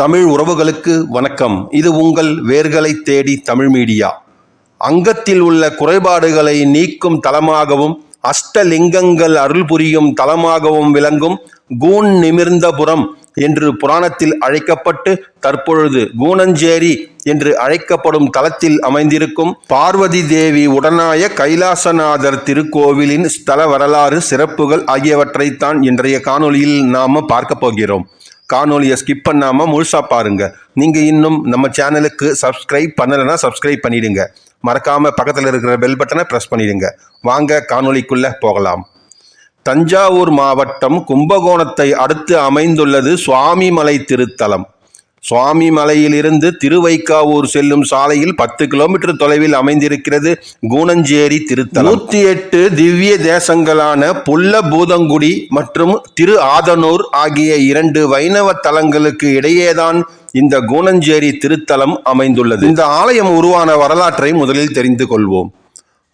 தமிழ் உறவுகளுக்கு வணக்கம். இது உங்கள் வேர்களை தேடி தமிழ் மீடியா. அங்கத்தில் உள்ள குறைபாடுகளை நீக்கும் தலமாகவும் அஷ்டலிங்கங்கள் அருள் புரியும் தலமாகவும் விளங்கும் கூன் நிமிர்ந்தபுரம் என்று புராணத்தில் அழைக்கப்பட்டு தற்பொழுது கூணஞ்சேரி என்று அழைக்கப்படும் தலத்தில் அமைந்திருக்கும் பார்வதி தேவி உடனாய கைலாசநாதர் திருக்கோவிலின் ஸ்தல வரலாறு சிறப்புகள் ஆகியவற்றைத்தான் இன்றைய காணொளியில் நாம பார்க்க போகிறோம். காணொலியை ஸ்கிப் பண்ணாமல் முழுசாக பாருங்க. நீங்கள் இன்னும் நம்ம சேனலுக்கு சப்ஸ்கிரைப் பண்ணலைன்னா சப்ஸ்கிரைப் பண்ணிடுங்க. மறக்காமல் பக்கத்தில் இருக்கிற பெல் பட்டனை ப்ரெஸ் பண்ணிடுங்க. வாங்க காணொலிக்குள்ளே போகலாம். தஞ்சாவூர் மாவட்டம் கும்பகோணத்தை அடுத்து அமைந்துள்ளது சுவாமிமலை திருத்தலம். சுவாமி மலையிலிருந்து திருவைக்காவூர் செல்லும் சாலையில் பத்து கிலோமீட்டர் தொலைவில் அமைந்திருக்கிறது கூணஞ்சேரி திருத்தலம். நூத்தி எட்டு திவ்ய தேசங்களான புல்ல பூதங்குடி மற்றும் திரு ஆதனூர் ஆகிய இரண்டு வைணவ தலங்களுக்கு இடையேதான் இந்த கூணஞ்சேரி திருத்தலம் அமைந்துள்ளது. இந்த ஆலயம் உருவான வரலாற்றை முதலில் தெரிந்து கொள்வோம்.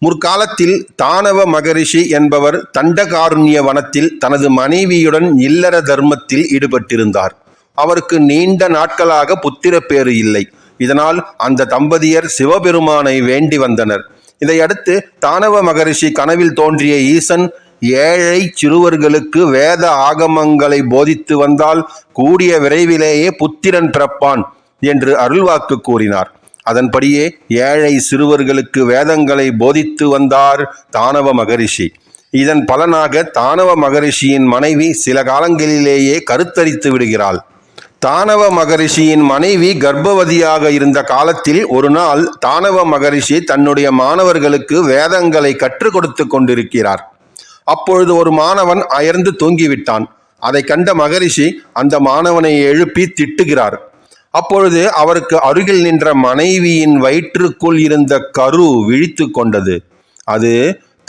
முற்காலத்தில் தானவ மகரிஷி என்பவர் தண்டகாருண்ய வனத்தில் தனது மனைவியுடன் இல்லற தர்மத்தில் ஈடுபட்டிருந்தார். அவருக்கு நீண்ட நாட்களாக புத்திர பேறு இல்லை. இதனால் அந்த தம்பதியர் சிவபெருமானை வேண்டி வந்தனர். இதையடுத்து தானவ மகரிஷி கனவில் தோன்றிய ஈசன் ஏழை சிறுவர்களுக்கு வேத ஆகமங்களை போதித்து வந்தால் கூடிய விரைவிலேயே புத்திரன் பிறப்பான் என்று அருள்வாக்கு கூறினார். அதன்படியே ஏழை சிறுவர்களுக்கு வேதங்களை போதித்து வந்தார் தானவ மகரிஷி. இதன் பலனாக தானவ மகரிஷியின் மனைவி சில காலங்களிலேயே கருத்தரித்து விடுகிறாள். தானவ மகரிஷியின் மனைவி கர்ப்பவதியாக இருந்த காலத்தில் ஒரு நாள் தானவ மகரிஷி தன்னுடைய மாணவர்களுக்கு வேதங்களை கற்றுக் கொடுத்து கொண்டிருக்கிறார். அப்பொழுது ஒரு மாணவன் அயர்ந்து தூங்கிவிட்டான். அதை கண்ட மகரிஷி அந்த மாணவனை எழுப்பி திட்டுகிறார். அப்பொழுது அவருக்கு அருகில் நின்ற மனைவியின் வயிற்றுக்குள் இருந்த கரு விழித்து கொண்டது. அது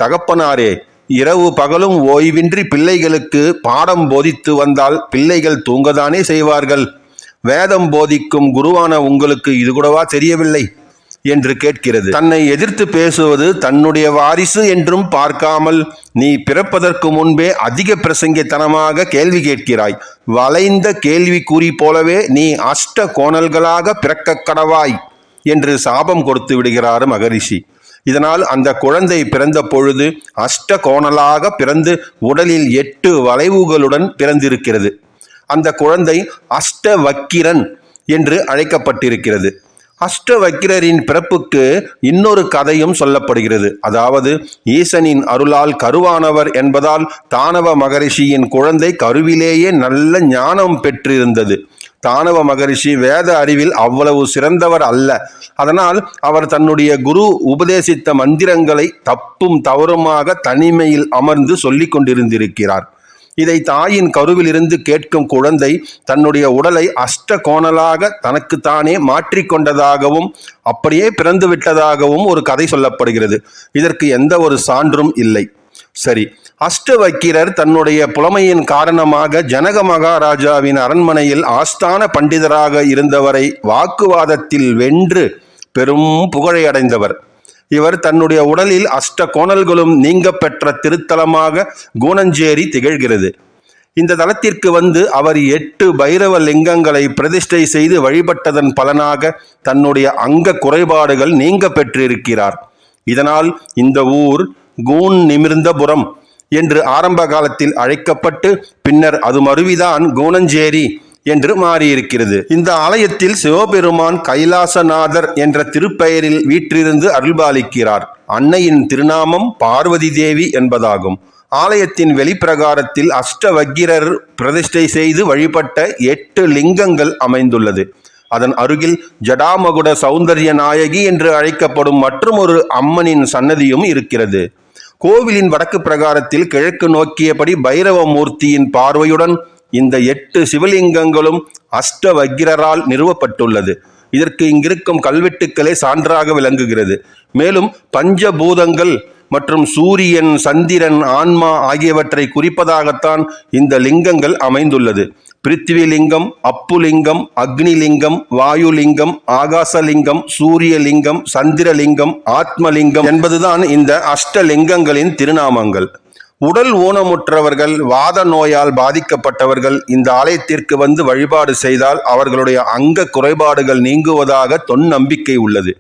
தகப்பனாரே இரவு பகலும் ஓய்வின்றி பிள்ளைகளுக்கு பாடம் போதித்து வந்தால் பிள்ளைகள் தூங்கதானே செய்வார்கள்? வேதம் போதிக்கும் குருவான உங்களுக்கு இது கூடவா தெரியவில்லை? என்று கேட்கிறது. தன்னை எதிர்த்து பேசுவது தன்னுடைய வாரிசு என்றும் பார்க்காமல் நீ பிறப்பதற்கு முன்பே அதிக பிரசங்கித்தனமாக கேள்வி கேட்கிறாய். வளைந்த கேள்வி கூறி போலவே நீ அஷ்ட கோணல்களாக பிறக்க கடவாய் என்று சாபம் கொடுத்து விடுகிறார் மகரிஷி. இதனால் அந்த குழந்தை பிறந்த பொழுது அஷ்ட கோணலாக பிறந்து உடலில் எட்டு வளைவுகளுடன் பிறந்திருக்கிறது. அந்த குழந்தை அஷ்ட வக்கிரன் என்று அழைக்கப்பட்டிருக்கிறது. அஷ்டவக்கிரரின் பிறப்புக்கு இன்னொரு கதையும் சொல்லப்படுகிறது. அதாவது ஈசனின் அருளால் கருவானவர் என்பதால் தானவ மகரிஷியின் குழந்தை கருவிலேயே நல்ல ஞானம் பெற்றிருந்தது. தானவ மகரிஷி வேத அறிவில் அவ்வளவு சிறந்தவர் அல்ல. அதனால் அவர் தன்னுடைய குரு உபதேசித்த மந்திரங்களை தப்பும் தவறுமாக தனிமையில் அமர்ந்து சொல்லிக் கொண்டிருந்திருக்கிறார். இதை தாயின் கருவிலிருந்து கேட்கும் குழந்தை தன்னுடைய உடலை அஷ்ட கோணலாக தனக்குத்தானே மாற்றிக்கொண்டதாகவும் அப்படியே பிறந்து விட்டதாகவும் ஒரு கதை சொல்லப்படுகிறது. இதற்கு எந்த ஒரு சான்றும் இல்லை. சரி. அஷ்டவக்கிரர் தன்னுடைய புலமையின் காரணமாக ஜனக மகாராஜாவின் அரண்மனையில் ஆஸ்தான பண்டிதராக இருந்தவரை வாக்குவாதத்தில் வென்று பெரும் புகழை அடைந்தவர். இவர் தன்னுடைய உடலில் அஷ்ட கோணல்களும் நீங்க பெற்ற திருத்தலமாக கூனஞ்சேரி திகழ்கிறது. இந்த தலத்திற்கு வந்து அவர் எட்டு பைரவ லிங்கங்களை பிரதிஷ்டை செய்து வழிபட்டதன் பலனாக தன்னுடைய அங்க குறைபாடுகள் நீங்க பெற்றிருக்கிறார். இதனால் இந்த ஊர் கூன் நிமிர்ந்தபுரம் என்று ஆரம்ப காலத்தில் அழைக்கப்பட்டு பின்னர் அது மருவிதான் கூனஞ்சேரி என்று மாறியிருக்கிறது. இந்த ஆலயத்தில் சிவபெருமான் கைலாசநாதர் என்ற திருப்பெயரில் வீற்றிருந்து அருள்பாலிக்கிறார். அன்னையின் திருநாமம் பார்வதி தேவி என்பதாகும். ஆலயத்தின் வெளிப்பிரகாரத்தில் அஷ்டவக்கிரர் பிரதிஷ்டை செய்து வழிபட்ட எட்டு லிங்கங்கள் அமைந்துள்ளது. அதன் அருகில் ஜடாமகுட சௌந்தர்ய நாயகி என்று அழைக்கப்படும் மற்றொரு அம்மனின் சன்னதியும் இருக்கிறது. கோவிலின் வடக்கு பிரகாரத்தில் கிழக்கு நோக்கியபடி பைரவ மூர்த்தியின் பார்வையுடன் இந்த எட்டு சிவலிங்கங்களும் அஷ்டவக்கிரரால் நிறுவப்பட்டுள்ளது. இதற்கு இங்கிருக்கும் கல்வெட்டுக்களே சான்றாக விளங்குகிறது. மேலும் பஞ்சபூதங்கள் மற்றும் சூரியன் சந்திரன் ஆன்மா ஆகியவற்றை குறிப்பதாகத்தான் இந்த லிங்கங்கள் அமைந்துள்ளது. பிருத்திவிலிங்கம் அப்புலிங்கம் அக்னிலிங்கம் வாயுலிங்கம் ஆகாசலிங்கம் சூரியலிங்கம் சந்திரலிங்கம் ஆத்மலிங்கம் என்பதுதான் இந்த அஷ்டலிங்கங்களின் திருநாமங்கள். உடல் ஊனமுற்றவர்கள் வாத நோயால் பாதிக்கப்பட்டவர்கள் இந்த ஆலயத்திற்கு வந்து வழிபாடு செய்தால் அவர்களுடைய அங்க குறைபாடுகள் நீங்குவதாக தொன் நம்பிக்கை உள்ளது.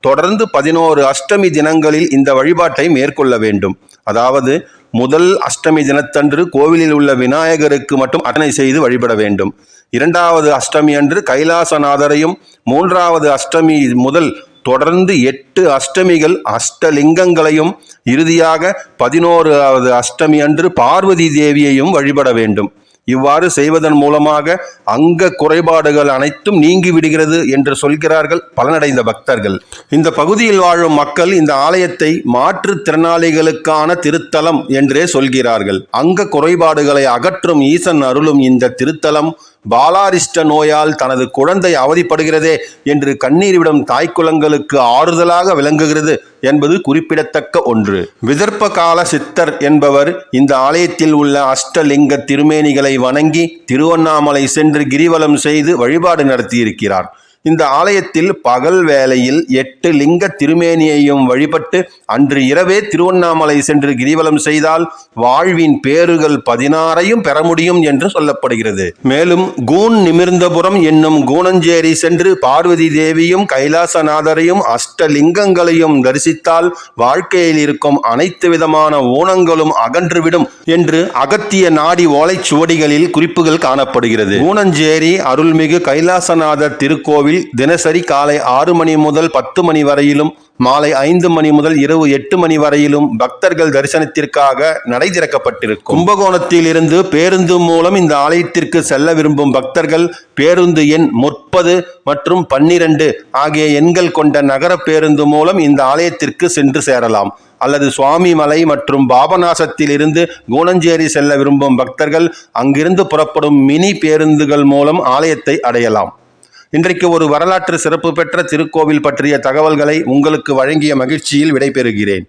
தொடர்ந்து பதினோரு அஷ்டமி தினங்களில் இந்த வழிபாட்டை மேற்கொள்ள வேண்டும். அதாவது முதல் அஷ்டமி தினத்தன்று கோவிலில் உள்ள விநாயகருக்கு மட்டும் அர்ச்சனை செய்து வழிபட வேண்டும். இரண்டாவது அஷ்டமி அன்று கைலாசநாதரையும் மூன்றாவது அஷ்டமி முதல் தொடர்ந்து எட்டு அஷ்டமிகள் அஷ்டலிங்கங்களையும் இறுதியாக பதினோராவது அஷ்டமி அன்று பார்வதி தேவியையும் வழிபட வேண்டும். இவ்வாறு செய்வதன் மூலமாக அங்க குறைபாடுகள் அனைத்தும் நீங்கி விடுகிறது என்று சொல்கிறார்கள் பலனடைந்த பக்தர்கள். இந்த பகுதியில் வாழும் மக்கள் இந்த ஆலயத்தை மாற்றுத்திறனாளிகளுக்கான திருத்தலம் என்றே சொல்கிறார்கள். அங்க குறைபாடுகளை அகற்றும் ஈசன் அருளும் இந்த திருத்தலம் பாலாரிஷ்ட நோயால் தனது குழந்தை அவதிப்படுகிறதே என்று கண்ணீர் விடும் தாய்க்குலங்களுக்கு ஆறுதலாக விளங்குகிறது என்பது குறிப்பிடத்தக்க ஒன்று. விதர்ப்ப கால சித்தர் என்பவர் இந்த ஆலயத்தில் உள்ள அஷ்டலிங்க திருமேனிகளை வணங்கி திருவண்ணாமலை சென்று கிரிவலம் செய்து வழிபாடு நடத்தியிருக்கிறார். இந்த ஆலயத்தில் பகல் வேளையில் எட்டு லிங்க திருமேனியையும் வழிபட்டு அன்று இரவே திருவண்ணாமலை சென்று கிரிவலம் செய்தால் வாழ்வின் பேறுகள் பதினாறையும் பெற முடியும் என்று சொல்லப்படுகிறது. மேலும் கூன் நிமிர்ந்தபுரம் என்னும் கூனஞ்சேரி சென்று பார்வதி தேவியும் கைலாசநாதரையும் அஷ்டலிங்கங்களையும் தரிசித்தால் வாழ்க்கையில் இருக்கும் அனைத்து விதமான ஊனங்களும் அகன்றுவிடும் என்று அகத்திய நாடி ஓலைச்சுவடிகளில் குறிப்புகள் காணப்படுகிறது. ஊனஞ்சேரி அருள்மிகு கைலாசநாதர் திருக்கோவில் தினசரி காலை ஆறு மணி முதல் பத்து மணி வரையிலும் மாலை ஐந்து மணி முதல் இரவு எட்டு மணி வரையிலும் பக்தர்கள் தரிசனத்திற்காக நடை திறக்கப்பட்டிருக்கும். கும்பகோணத்தில் இருந்து பேருந்து மூலம் இந்த ஆலயத்திற்கு செல்ல விரும்பும் பக்தர்கள் பேருந்து எண் முப்பது மற்றும் பன்னிரண்டு ஆகிய எண்கள் கொண்ட நகர பேருந்து மூலம் இந்த ஆலயத்திற்கு சென்று சேரலாம். அல்லது சுவாமி மலை மற்றும் பாபநாசத்தில் இருந்து கூனஞ்சேரி செல்ல விரும்பும் பக்தர்கள் அங்கிருந்து புறப்படும் மினி பேருந்துகள் மூலம் ஆலயத்தை அடையலாம். இன்றைக்கு ஒரு வரலாற்று சிறப்பு பெற்ற திருக்கோவில் பற்றிய தகவல்களை உங்களுக்கு வழங்கிய மகிழ்ச்சியில் விடைபெறுகிறேன்.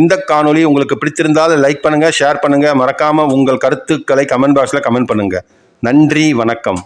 இந்த காணொளி உங்களுக்கு பிடித்திருந்தால் லைக் பண்ணுங்கள் ஷேர் பண்ணுங்கள் மறக்காமல் உங்கள் கருத்துக்களை கமெண்ட் பாக்ஸில் கமெண்ட் பண்ணுங்கள் நன்றி வணக்கம்.